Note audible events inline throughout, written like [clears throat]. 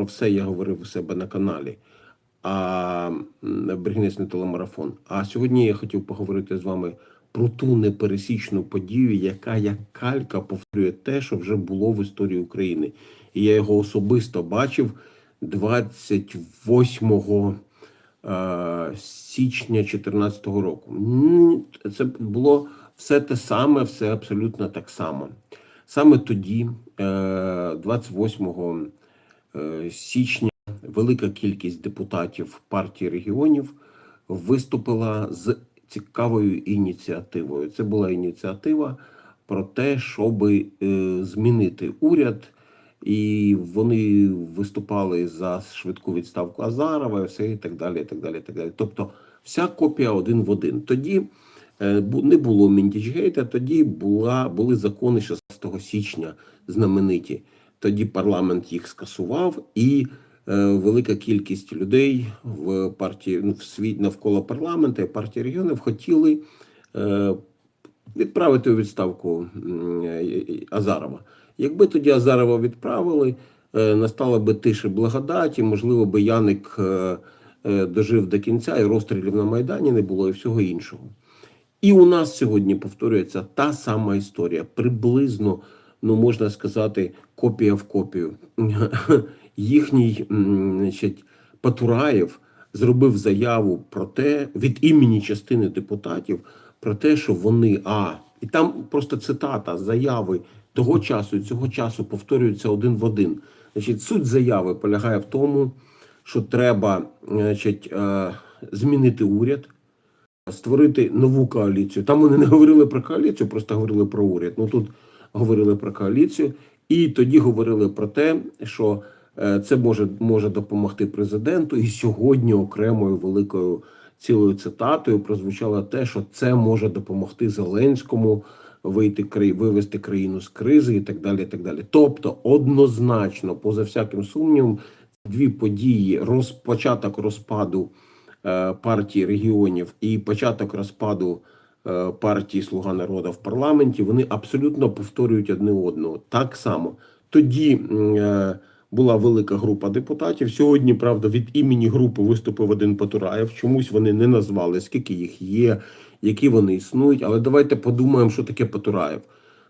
про все я говорив у себе на каналі. А не телемарафон. А сьогодні я хотів поговорити з вами про ту непересічну подію, яка як калька повторює те, що вже було в історії України. І я його особисто бачив 28 е, січня 2014 року. Це було все те саме, все абсолютно так само. Саме тоді, е, 28 е, січня, велика кількість депутатів партії регіонів виступила з цікавою ініціативою. Це була ініціатива про те, щоб е, змінити уряд, і вони виступали за швидку відставку Азарова, і все і так далі. І так далі, і так далі. Тобто, вся копія один в один. Тоді е, не було Міндічгейта, тоді була, були закони 16 січня знамениті. Тоді парламент їх скасував, і е, велика кількість людей в партії ну, в світ навколо парламенту і партії регіонів хотіли е, відправити у відставку е, Азарова. Якби тоді Азарова відправили, е, настала би тиша благодаті, можливо, би Яник е, е, дожив до кінця, і розстрілів на Майдані не було, і всього іншого. І у нас сьогодні повторюється та сама історія, приблизно, ну можна сказати, копія в копію. [laughs] Їхній значить, Патураєв зробив заяву про те від імені частини депутатів про те, що вони а і там просто цитата заяви того часу і цього часу повторюється один в один. Значить, суть заяви полягає в тому, що треба значить, е, змінити уряд створити нову коаліцію. Там вони не говорили про коаліцію, просто говорили про уряд. Ну тут говорили про коаліцію, і тоді говорили про те, що е, це може, може допомогти президенту. І сьогодні окремою великою цілою цитатою прозвучало те, що це може допомогти Зеленському вийти вивести країну з кризи і так далі. І так далі. Тобто, однозначно, поза всяким сумнівом, дві події: роз, початок розпаду е, партії регіонів і початок розпаду партії Слуга народу в парламенті, вони абсолютно повторюють одне одного. Так само тоді е, була велика група депутатів. Сьогодні, правда, від імені групи виступив один Патураєв. Чомусь вони не назвали, скільки їх є, які вони існують. Але давайте подумаємо, що таке Патураєв.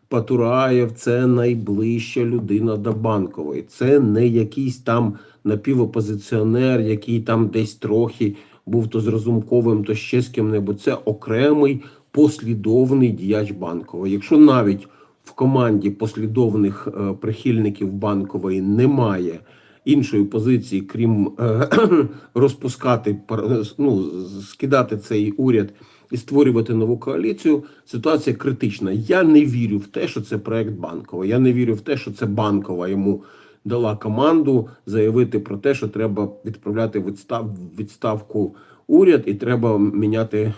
Патураєв це найближча людина до банкової. Це не якийсь там напівопозиціонер, який там десь трохи був то з Разумковим, то ще з ким-небудь. Це окремий послідовний діяч банкової. Якщо навіть в команді послідовних е, прихильників банкової немає іншої позиції, крім е, [clears throat] розпускати ну, скидати цей уряд і створювати нову коаліцію, ситуація критична. Я не вірю в те, що це проект банкова. Я не вірю в те, що це банкова йому дала команду заявити про те, що треба відправляти відстав, відставку уряд і треба міняти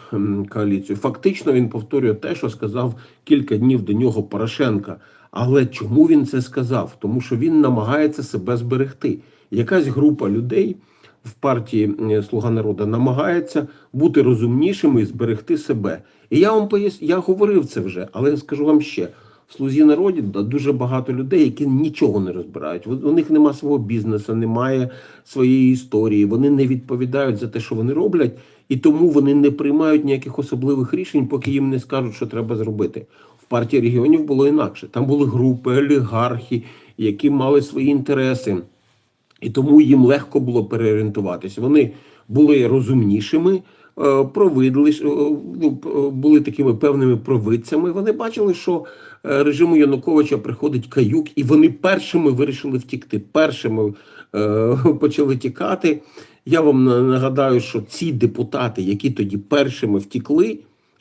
коаліцію. Фактично він повторює те, що сказав кілька днів до нього Порошенка. Але чому він це сказав? Тому що він намагається себе зберегти. Якась група людей в партії е, Слуга народу намагається бути розумнішими і зберегти себе. І я вам пояс... я говорив це вже, але скажу вам ще. Слузі народі дуже багато людей, які нічого не розбирають. У них нема свого бізнесу, немає своєї історії. Вони не відповідають за те, що вони роблять, і тому вони не приймають ніяких особливих рішень, поки їм не скажуть, що треба зробити. В партії регіонів було інакше. Там були групи, олігархи, які мали свої інтереси. І тому їм легко було переорієнтуватися. Вони були розумнішими, е, провидли, ж, е, ну, п- були такими певними провидцями. Вони бачили, що е, режиму Януковича приходить каюк, і вони першими вирішили втікти. Першими е, [laughs] почали тікати. Я вам нагадаю, що ці депутати, які тоді першими втікли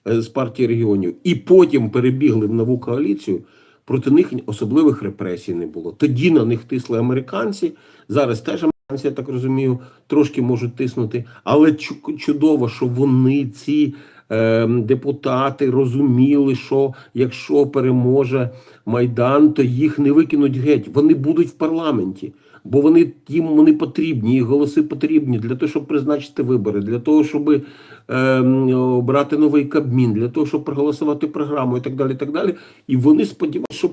е, з партії регіонів, і потім перебігли в нову коаліцію. Проти них особливих репресій не було. Тоді на них тисли американці. Зараз теж американці, я так розумію, трошки можуть тиснути. Але чудово, що вони ці е, депутати розуміли, що якщо переможе Майдан, то їх не викинуть геть. Вони будуть в парламенті. Бо вони їм вони потрібні, їх голоси потрібні для того, щоб призначити вибори, для того, щоб е, обрати новий кабмін, для того, щоб проголосувати програму і так далі. І так далі. І вони сподіваються, що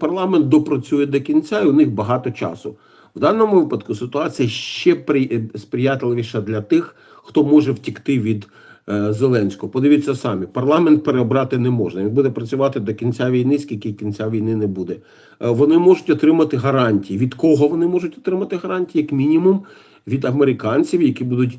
парламент допрацює до кінця, і у них багато часу. В даному випадку ситуація ще при, сприятливіша для тих, хто може втікти від е, Зеленського. Подивіться самі, парламент переобрати не можна. Він буде працювати до кінця війни, скільки кінця війни не буде. Е, вони можуть отримати гарантії. Від кого вони можуть отримати гарантії? Як мінімум від американців, які будуть е,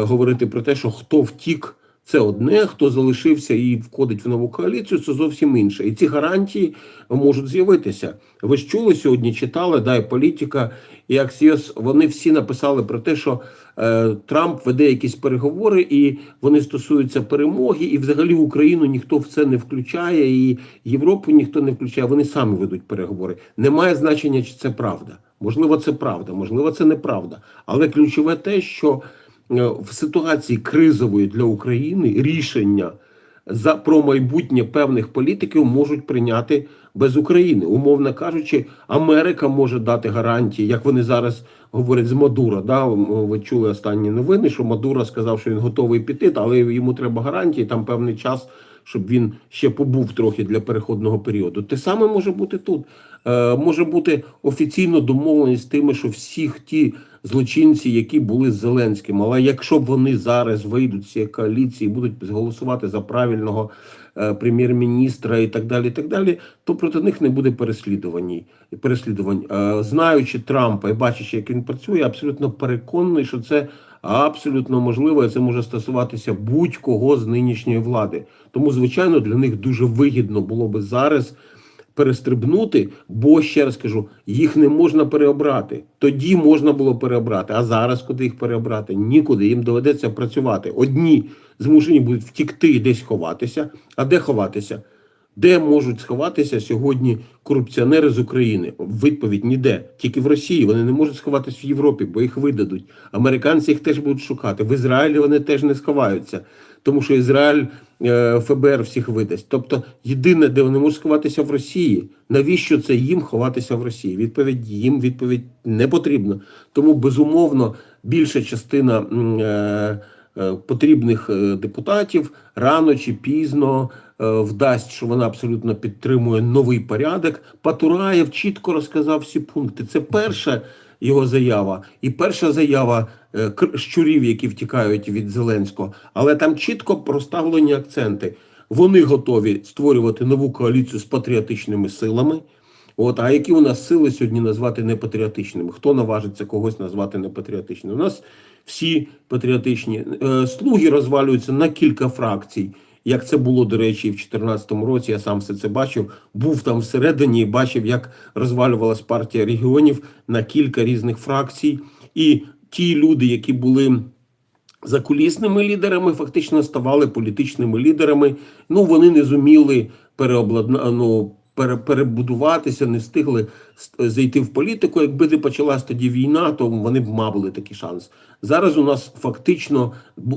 говорити про те, що хто втік. Це одне, хто залишився і входить в нову коаліцію, це зовсім інше. І ці гарантії можуть з'явитися. Ви ж чули сьогодні, читали, да, і політика і Аксіос, вони всі написали про те, що е, Трамп веде якісь переговори, і вони стосуються перемоги, і взагалі Україну ніхто в це не включає, і Європу ніхто не включає. Вони самі ведуть переговори. Немає значення, чи це правда. Можливо, це правда, можливо, це неправда. Але ключове те, що в ситуації кризової для України рішення за про майбутнє певних політиків можуть прийняти без України. Умовно кажучи, Америка може дати гарантії, як вони зараз говорять з Мадура. Да? Ви чули останні новини, що Мадура сказав, що він готовий піти, але йому треба гарантії, там певний час. Щоб він ще побув трохи для переходного періоду. Те саме може бути тут. Е, може бути офіційно домовленість з тими, що всі ті злочинці, які були з Зеленським, але якщо б вони зараз вийдуть з цієї коаліції, будуть голосувати за правильного е, прем'єр-міністра і так далі, і так далі, то проти них не буде переслідувань. переслідувань. Е, знаючи Трампа і бачачи, як він працює, абсолютно переконаний, що це. Абсолютно можливо, і це може стосуватися будь-кого з нинішньої влади. Тому, звичайно, для них дуже вигідно було би зараз перестрибнути, бо ще раз кажу, їх не можна переобрати. Тоді можна було переобрати. А зараз куди їх переобрати? Нікуди. Їм доведеться працювати. Одні змушені будуть втікти десь ховатися. А де ховатися? Де можуть сховатися сьогодні корупціонери з України? Відповідь ніде. Тільки в Росії вони не можуть сховатися в Європі, бо їх видадуть. Американці їх теж будуть шукати. В Ізраїлі вони теж не сховаються, тому що Ізраїль е, ФБР всіх видасть. Тобто, єдине, де вони можуть сховатися в Росії. Навіщо це їм ховатися в Росії? Відповідь їм відповідь не потрібна. Тому безумовно більша частина. Е, Е, потрібних депутатів рано чи пізно вдасть, що вона абсолютно підтримує новий порядок. Патураєв чітко розказав всі пункти. Це перша його заява, і перша заява щурів, які втікають від Зеленського. Але там чітко проставлені акценти. Вони готові створювати нову коаліцію з патріотичними силами. От, а які у нас сили сьогодні назвати непатріотичними? Хто наважиться когось назвати непатріотичним? У нас всі патріотичні е, слуги розвалюються на кілька фракцій. Як це було, до речі, в 2014 році, я сам все це бачив, був там всередині і бачив, як розвалювалась партія регіонів на кілька різних фракцій. І ті люди, які були закулісними лідерами, фактично ставали політичними лідерами. Ну вони не зуміли переобладна... ну, перебудуватися, не встигли зайти в політику. Якби не почалась тоді війна, то вони б мали такий шанс. Зараз у нас фактично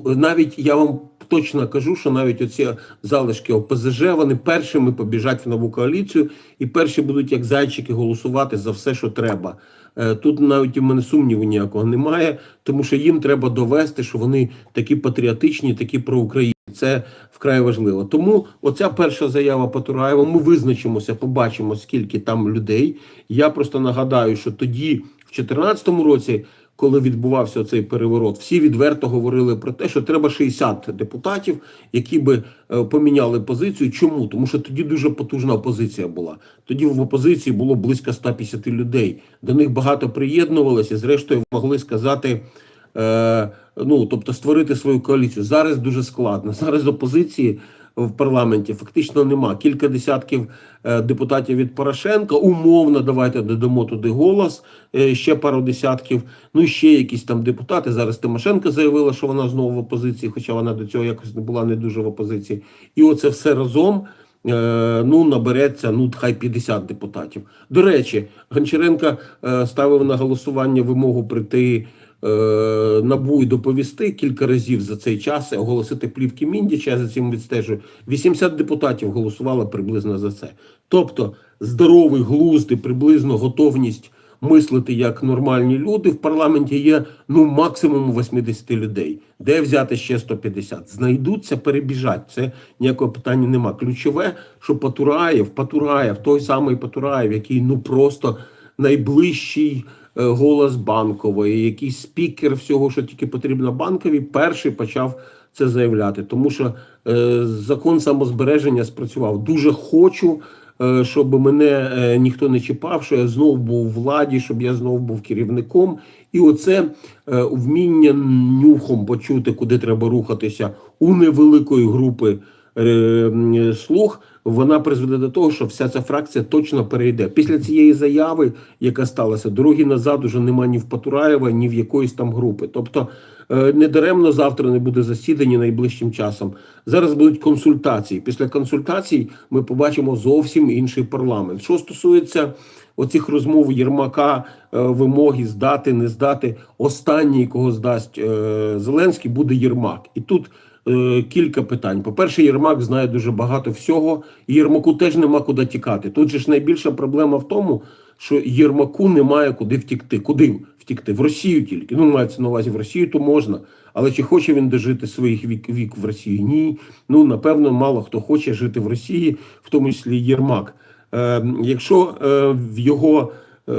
навіть я вам точно кажу, що навіть оці залишки ОПЗЖ вони першими побіжать в нову коаліцію і перші будуть як зайчики голосувати за все, що треба. Е, тут навіть у мене сумніву ніякого немає, тому що їм треба довести, що вони такі патріотичні, такі проукраїнські. Це вкрай важливо. Тому оця перша заява Патураєва. Ми визначимося, побачимо, скільки там людей. Я просто нагадаю, що тоді, в 2014 році, коли відбувався цей переворот, всі відверто говорили про те, що треба 60 депутатів, які би е, поміняли позицію. Чому? Тому що тоді дуже потужна опозиція була. Тоді в опозиції було близько 150 людей. До них багато приєднувалося. Зрештою, могли сказати. Е, ну тобто створити свою коаліцію. Зараз дуже складно. Зараз опозиції в парламенті фактично нема. Кілька десятків е, депутатів від Порошенка. Умовно, давайте додамо туди голос. Е, ще пару десятків. Ну ще якісь там депутати. Зараз Тимошенко заявила, що вона знову в опозиції, хоча вона до цього якось не була не дуже в опозиції. І оце все разом. Ну, набереться ну хай 50 депутатів. До речі, Гончаренко ставив на голосування вимогу прийти Е, набу і доповісти кілька разів за цей час оголосити плівки Міндіча, я за цим відстежую. 80 депутатів голосувало приблизно за це. Тобто здоровий глузд приблизно готовність мислити як нормальні люди в парламенті є ну максимум 80 людей. Де взяти ще 150? Знайдуться, перебіжать. Це ніякого питання нема. Ключове, що Патураєв, Патураєв, той самий Патураєв, який ну просто найближчий. Е, голос банкової, якийсь спікер всього, що тільки потрібно банкові, перший почав це заявляти, тому що е, закон самозбереження спрацював. Дуже хочу, е, щоб мене е, ніхто не чіпав, що я знов був у владі, щоб я знов був керівником. І оце е, вміння нюхом почути, куди треба рухатися у невеликої групи е, слуг, вона призведе до того, що вся ця фракція точно перейде. Після цієї заяви, яка сталася, дороги назад уже нема ні в Патураєва, ні в якоїсь там групи. Тобто е, недаремно завтра не буде засідання найближчим часом. Зараз будуть консультації. Після консультацій ми побачимо зовсім інший парламент. Що стосується оцих розмов Єрмака, е, вимоги здати, не здати. Останній, кого здасть е, Зеленський, буде Єрмак. І тут е, кілька питань. По-перше, Єрмак знає дуже багато всього, і Єрмаку теж нема куди тікати. Тут же ж найбільша проблема в тому, що Єрмаку немає куди втікти. Куди втікти? В Росію тільки. Ну, мається на увазі в Росію, то можна. Але чи хоче він дожити своїх вік, вік в Росії? Ні. Ну, напевно, мало хто хоче жити в Росії, в тому числі Єрмак. Е, якщо е, в його е,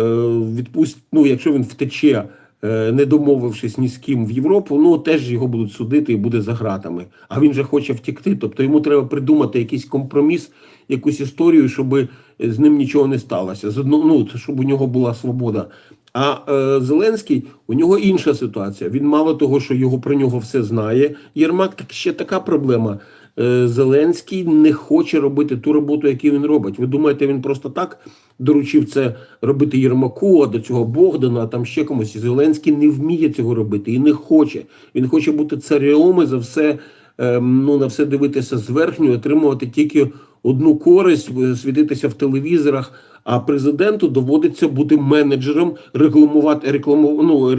відпуст... ну, якщо він втече, не домовившись ні з ким в Європу, ну теж його будуть судити і буде за ґратами. А він же хоче втекти. Тобто йому треба придумати якийсь компроміс, якусь історію, щоб з ним нічого не сталося. З одно, ну, щоб у нього була свобода. А е, Зеленський у нього інша ситуація. Він мало того, що його про нього все знає. Єрмак так ще така проблема. Е, Зеленський не хоче робити ту роботу, яку він робить. Ви думаєте, він просто так доручив це робити Єрмаку, а до цього Богдану, а там ще комусь. Зеленський не вміє цього робити і не хоче. Він хоче бути царем і за все е, ну, на все дивитися зверхню, отримувати тільки одну користь, е, світитися в телевізорах. А президенту доводиться бути менеджером, рекламувати рекламу, ну,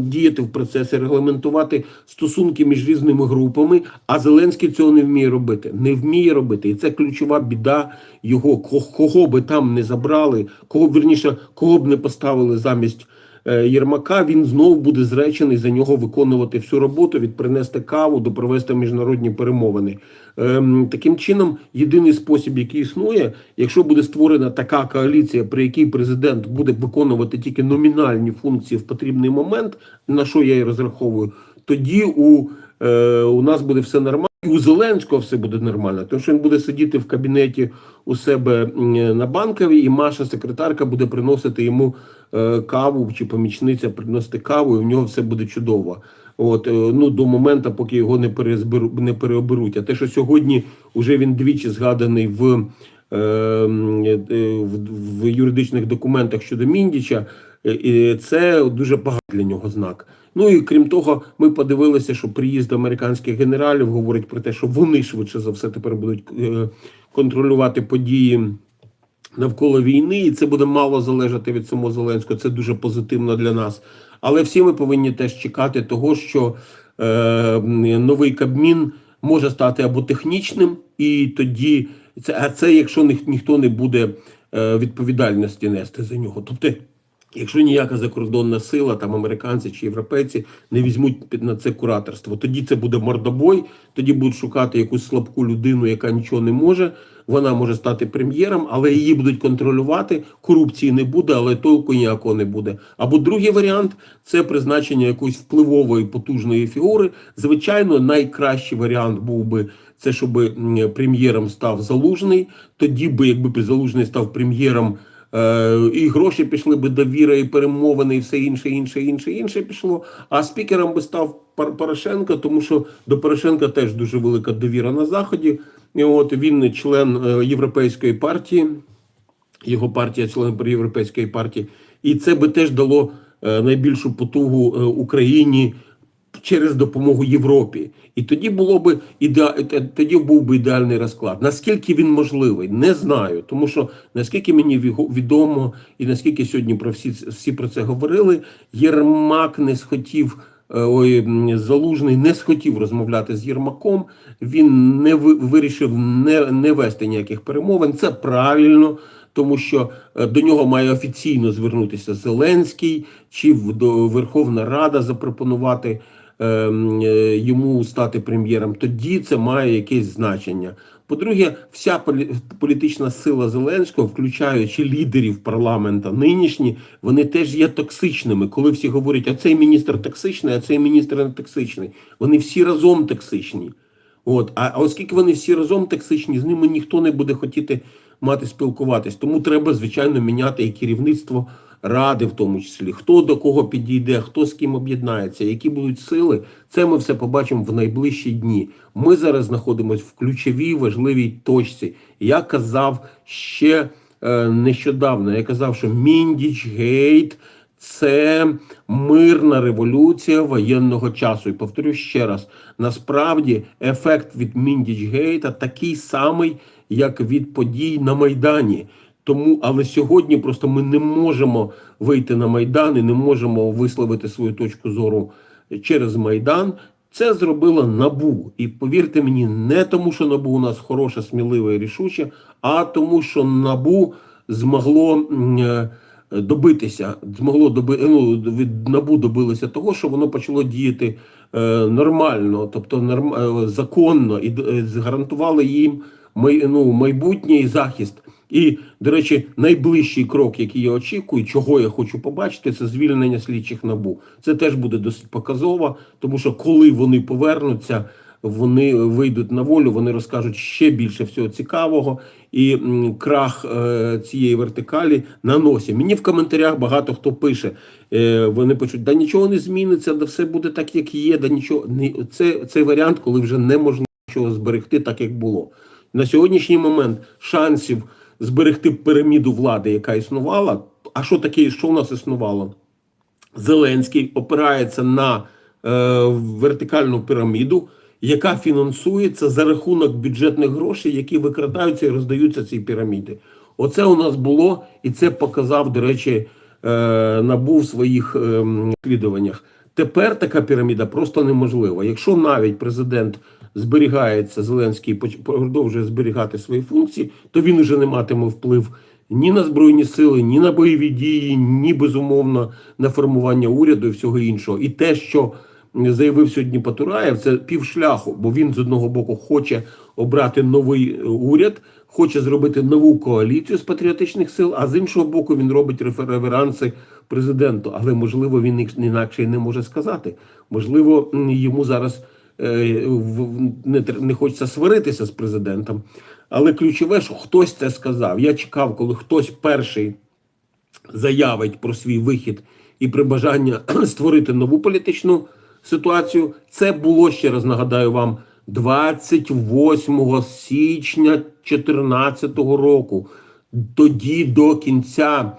діяти в процесі, регламентувати стосунки між різними групами. А Зеленський цього не вміє робити. Не вміє робити. І це ключова біда його. Кого би там не забрали, кого вірніше, кого б не поставили замість. Е, Єрмака він знов буде зречений за нього виконувати всю роботу, від принести каву до провести міжнародні перемовини. Ем, таким чином, єдиний спосіб, який існує, якщо буде створена така коаліція, при якій президент буде виконувати тільки номінальні функції в потрібний момент, на що я і розраховую, тоді у, е, у нас буде все нормально. У Зеленського все буде нормально, тому що він буде сидіти в кабінеті у себе на банковій, і Маша, секретарка, буде приносити йому е, каву чи помічниця приносити каву, і в нього все буде чудово. От е, ну до моменту, поки його не перезберу, не переоберуть. А те, що сьогодні вже він двічі згаданий в, е, в, в юридичних документах щодо Міндіча, і це дуже поганий для нього знак. Ну і крім того, ми подивилися, що приїзд американських генералів говорить про те, що вони швидше за все тепер будуть е, контролювати події навколо війни, і це буде мало залежати від самого Зеленського. Це дуже позитивно для нас. Але всі ми повинні теж чекати того, що е, новий Кабмін може стати або технічним, і тоді це, а це якщо ніх, ніхто не буде е, відповідальності нести за нього. Тобто, якщо ніяка закордонна сила, там американці чи європейці не візьмуть під на це кураторство, тоді це буде мордобой, тоді будуть шукати якусь слабку людину, яка нічого не може. Вона може стати прем'єром, але її будуть контролювати. Корупції не буде, але толку ніякого не буде. Або другий варіант це призначення якоїсь впливової потужної фігури. Звичайно, найкращий варіант був би це, щоб прем'єром став залужний. Тоді би, якби залужний став прем'єром. Е, і гроші пішли би довіра, і перемовини, і все інше, інше, інше, інше пішло. А спікером би став Пор- Порошенко, тому що до Порошенка теж дуже велика довіра на заході. І от він член е, європейської партії, його партія член європейської партії, і це би теж дало е, найбільшу потугу Україні через допомогу Європі. І тоді було би ідеа... е, тоді був би ідеальний розклад. Наскільки він можливий, не знаю. Тому що наскільки мені відомо, і наскільки сьогодні про всі всі про це говорили, Єрмак не схотів. е, Ой, залужний не схотів розмовляти з Єрмаком. Він не вирішив не, не вести ніяких перемовин. Це правильно, тому що е, до нього має офіційно звернутися Зеленський чи в- до Верховна Рада запропонувати йому стати прем'єром, тоді це має якесь значення. По-друге, вся полі- політична сила Зеленського, включаючи лідерів парламента нинішні, вони теж є токсичними. Коли всі говорять, а цей міністр токсичний, а цей міністр не токсичний. Вони всі разом токсичні. От, а оскільки вони всі разом токсичні, з ними ніхто не буде хотіти мати спілкуватись. Тому треба, звичайно, міняти і керівництво ради, в тому числі, хто до кого підійде, хто з ким об'єднається, які будуть сили. Це ми все побачимо в найближчі дні. Ми зараз знаходимося в ключовій важливій точці. Я казав ще е, нещодавно. Я казав, що Міндіч Гейт. Це мирна революція воєнного часу. І повторю ще раз: насправді ефект від Міндічгейта такий самий, як від подій на Майдані. Тому, але сьогодні просто ми не можемо вийти на Майдан і не можемо висловити свою точку зору через Майдан. Це зробила набу. І повірте мені, не тому, що набу у нас хороше, сміливе і рішуче, а тому, що набу змогло. е, добитися, змогло доби, ну, від набу добилося того, що воно почало діяти е, нормально, тобто норм, е, законно, і е, їм май, ну, майбутнє і захист. І, до речі, найближчий крок, який я очікую, чого я хочу побачити, це звільнення слідчих набу. Це теж буде досить показово, тому що коли вони повернуться, вони вийдуть на волю, вони розкажуть ще більше всього цікавого, і крах е, цієї вертикалі на носі. Мені в коментарях багато хто пише. Е, вони пишуть, да нічого не зміниться, да все буде так, як є. Да нічого не це цей варіант, коли вже не можна нічого зберегти, так як було. На сьогоднішній момент шансів зберегти піраміду влади, яка існувала. А що таке, що у нас існувало? Зеленський опирається на е, вертикальну піраміду, яка фінансується за рахунок бюджетних грошей, які викрадаються і роздаються цій піраміді. Оце у нас було, і це показав, до речі, е, набув в своїх е, розслідуваннях. Тепер така піраміда просто неможлива. Якщо навіть президент зберігається, Зеленський продовжує зберігати свої функції, то він уже не матиме вплив ні на збройні сили, ні на бойові дії, ні безумовно на формування уряду і всього іншого. І те, що заявив сьогодні Патураєв, це півшляху, бо він з одного боку хоче обрати новий е, уряд, хоче зробити нову коаліцію з патріотичних сил, а з іншого боку, він робить реверанси президенту. Але можливо він інакше не може сказати. Можливо, йому зараз е, не, не хочеться сваритися з президентом. Але ключове, що хтось це сказав. Я чекав, коли хтось перший заявить про свій вихід і про бажання [clears throat] створити нову політичну ситуацію. Це було ще раз нагадаю вам 28 січня 2014 року. Тоді до кінця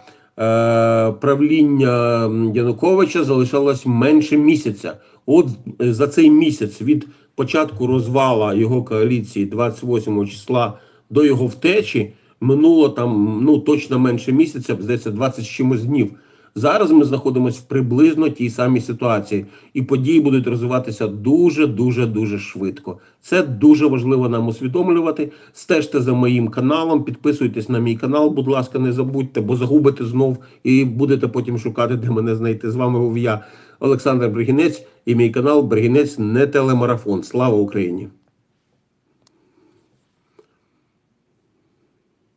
правління Януковича залишалось менше місяця. От е, за цей місяць від початку розвала його коаліції 28 числа до його втечі минуло там ну точно менше місяця, здається, 20 з чимось днів. Зараз ми знаходимося в приблизно тій самій ситуації, і події будуть розвиватися дуже, дуже, дуже швидко. Це дуже важливо нам усвідомлювати. Стежте за моїм каналом, підписуйтесь на мій канал, будь ласка, не забудьте, бо загубите знов і будете потім шукати, де мене знайти. З вами був я, Олександр Бригінець, і мій канал Бригінець не телемарафон. Слава Україні!